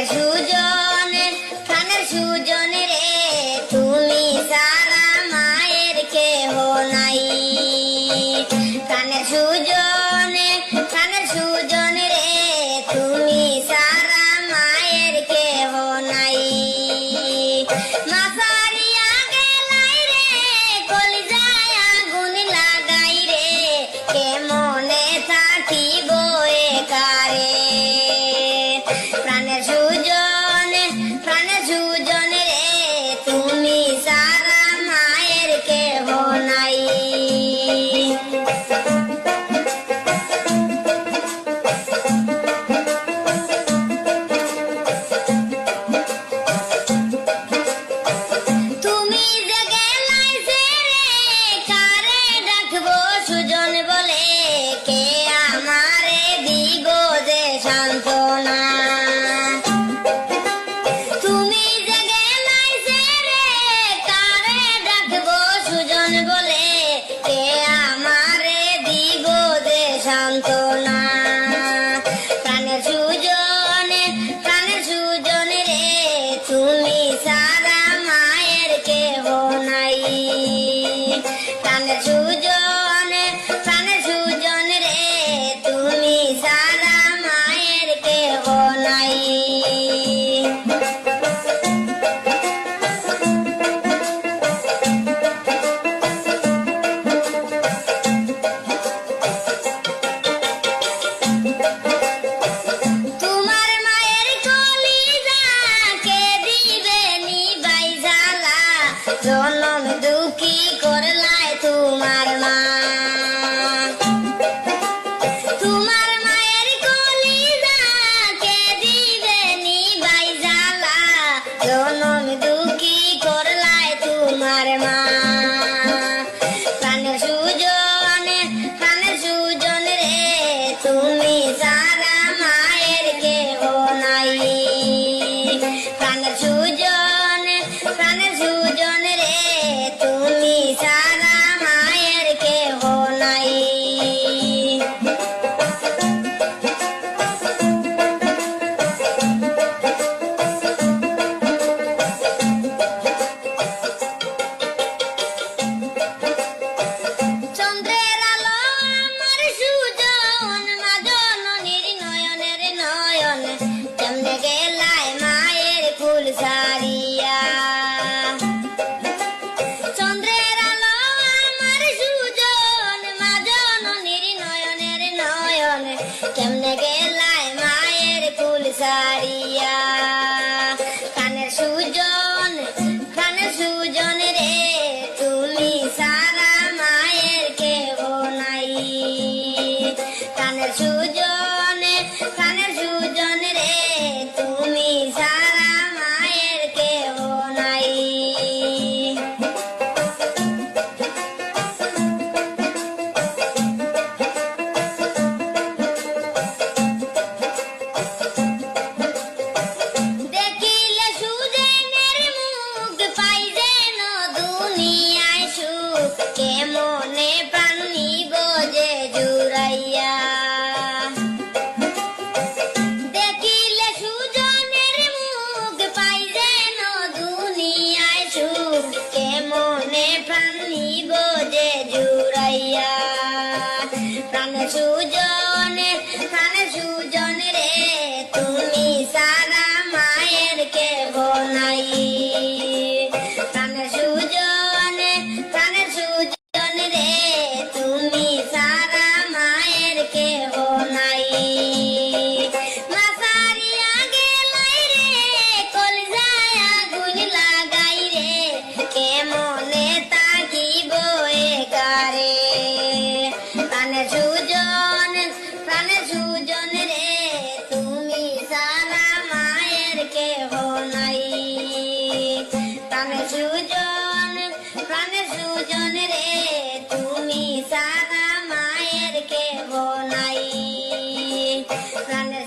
There's Ujo. Corona. don't know me, don't ফুল সারিয়া চন্দ্রের আলো আমার সুজন মা জননীর কেমনে গেলায় মায়ের ফুল সারিয়া মনে প্রাণী বোঝে জুড়াইয়া। দেখিলে সুজনের মুখ পাই যেন দুনিয়ায় সুখ। কে মনে প্রাণী বোঝে জুড়াইয়া? প্রাণ সুজন নাই প্রাণে সুজন প্রাণে সুজন রে তুমি সারা মায়ের কে বনাই প্রাণে